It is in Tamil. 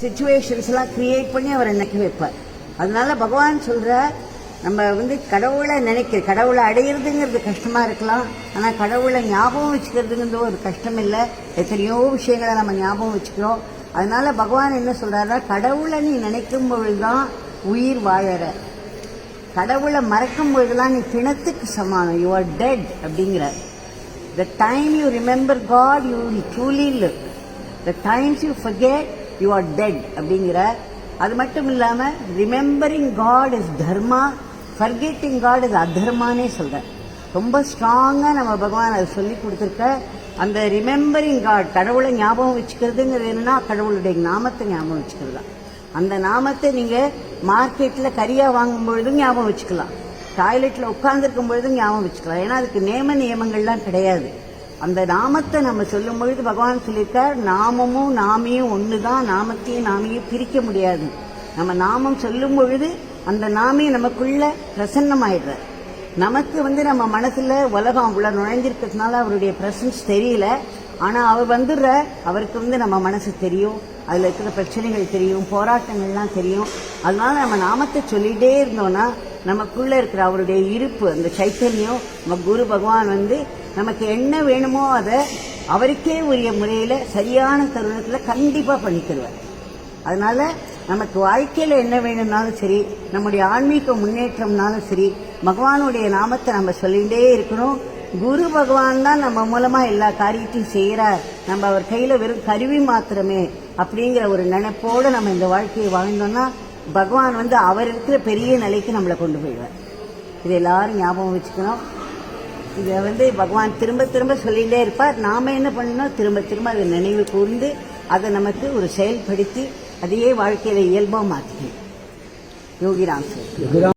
சுச்சுவேஷன்ஸ்லாம் கிரியேட் பண்ணி அவர் நினைக்க வைப்பார். அதனால பகவான் சொல்ற நம்ம வந்து கடவுளை நினைக்கிற கடவுளை அடையிறதுங்கிறது கஷ்டமா இருக்கலாம் ஆனா கடவுளை ஞாபகம் வச்சுக்கிறதுங்கிறது ஒரு கஷ்டம் இல்லை. எத்தனையோ விஷயங்களை நம்ம ஞாபகம் வச்சுக்கிறோம். அதனால பகவான் என்ன சொல்றாருன்னா கடவுளை நீ நினைக்கும் பொழுதுதான் உயிர் வாழற. கடவுளை மறக்கும் பொழுதுலாம் நீ பிணத்துக்கு சமானம். யூ ஆர் டெட் அப்படிங்கிற the time you remember God you will truly live the times you forget you are dead அப்படிங்கிற அது மட்டும் இல்லாம remembering God is dharma forgetting God is அதர்மானே சொல்றேன் ரொம்ப ஸ்ட்ராங்கா நம்ம பகவான் அதை சொல்லி கொடுத்துருக்க. அந்த ரிமெம்பரிங் காட் கடவுளை ஞாபகம் வச்சுக்கிறதுங்கிறது என்னன்னா கடவுளுடைய நாமத்தை ஞாபகம் வச்சுக்கிறது தான். அந்த நாமத்தை நீங்க மார்க்கெட்ல கரியா வாங்கும் பொழுதும் ஞாபகம் வச்சுக்கலாம். டாய்லெட்ல உட்கார்ந்துருக்கும் பொழுதும் ஞாபகம் வச்சுக்கலாம். ஏன்னா அதுக்கு நேம நியமங்கள்லாம் கிடையாது. அந்த நாமத்தை நம்ம சொல்லும் பொழுது பகவான் சொல்லியிருக்கார் நாமமும் நாமியும் தான் நாமத்தையும் நாமையும் பிரிக்க முடியாது. நம்ம நாமம் சொல்லும் பொழுது அந்த நாமே நமக்குள்ள பிரசன்னமாயிடுற நமக்கு வந்து நம்ம மனசுல உலகம் உள்ள நுழைஞ்சிருக்கிறதுனால அவருடைய பிரசன்ஸ் தெரியல. ஆனா அவர் வந்துடுற அவருக்கு வந்து நம்ம மனசு தெரியும் அதுல இருக்கிற பிரச்சனைகள் தெரியும் போராட்டங்கள்லாம் தெரியும். அதனால நம்ம நாமத்தை சொல்லிட்டே இருந்தோம்னா நமக்குள்ள இருக்கிற அவருடைய இருப்பு அந்த சைத்தன்யம் நம்ம குரு பகவான் வந்து நமக்கு என்ன வேணுமோ அதை அவருக்கே உரிய முறையில் சரியான தருணத்தில் கண்டிப்பாக பண்ணித்தருவார். அதனால் நமக்கு வாழ்க்கையில் என்ன வேணும்னாலும் சரி நம்முடைய ஆன்மீக முன்னேற்றம்னாலும் சரி பகவானுடைய நாமத்தை நம்ம சொல்லிகிட்டே இருக்கணும். குரு பகவான் தான் நம்ம மூலமாக எல்லா காரியத்தையும் செய்கிறார் நம்ம அவர் கையில் வெறும் கருவி மாத்திரமே அப்படிங்கிற ஒரு நினைப்போடு நம்ம இந்த வாழ்க்கையை வாழ்ந்தோம்னா பகவான் வந்து அவர் இருக்கிற பெரிய நிலைக்கு நம்மளை கொண்டு போயிடுவார். இது எல்லாரும் ஞாபகம் வச்சுக்கணும். இதை வந்து பகவான் திரும்ப திரும்ப சொல்லிகிட்டே இருப்பார். நாம என்ன பண்ணணும் திரும்ப திரும்ப அதை நினைவு கூர்ந்து அதை நமக்கு ஒரு செயல்படுத்தி அதையே வாழ்க்கையில இயல்பா மாற்றிக்கணும் யோகிராம் சார்